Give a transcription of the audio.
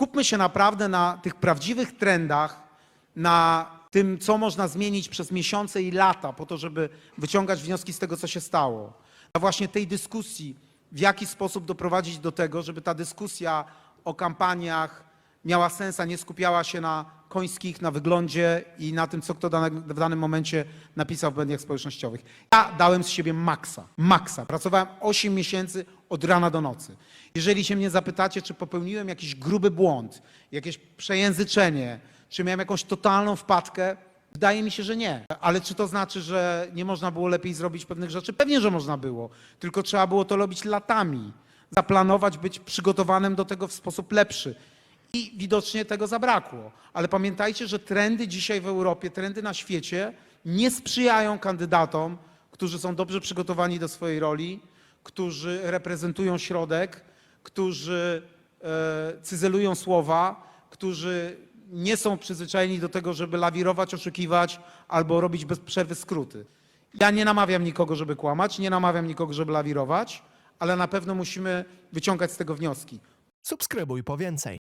skupmy się naprawdę na tych prawdziwych trendach, na tym, co można zmienić przez miesiące i lata, po to, żeby wyciągać wnioski z tego, co się stało. Na właśnie tej dyskusji, w jaki sposób doprowadzić do tego, żeby ta dyskusja o kampaniach miała sens, a nie skupiała się na końskich, na wyglądzie i na tym, co kto w danym momencie napisał w mediach społecznościowych. Ja dałem z siebie maksa, maksa. Pracowałem 8 miesięcy od rana do nocy. Jeżeli się mnie zapytacie, czy popełniłem jakiś gruby błąd, jakieś przejęzyczenie, czy miałem jakąś totalną wpadkę, wydaje mi się, że nie. Ale czy to znaczy, że nie można było lepiej zrobić pewnych rzeczy? Pewnie, że można było. Tylko trzeba było to robić latami. Zaplanować, być przygotowanym do tego w sposób lepszy. I widocznie tego zabrakło. Ale pamiętajcie, że trendy dzisiaj w Europie, trendy na świecie nie sprzyjają kandydatom, którzy są dobrze przygotowani do swojej roli, którzy reprezentują środek, którzy e, cyzelują słowa, którzy nie są przyzwyczajeni do tego, żeby lawirować, oszukiwać albo robić bez przerwy skróty. Ja nie namawiam nikogo, żeby kłamać, nie namawiam nikogo, żeby lawirować, ale na pewno musimy wyciągać z tego wnioski. Subskrybuj po więcej.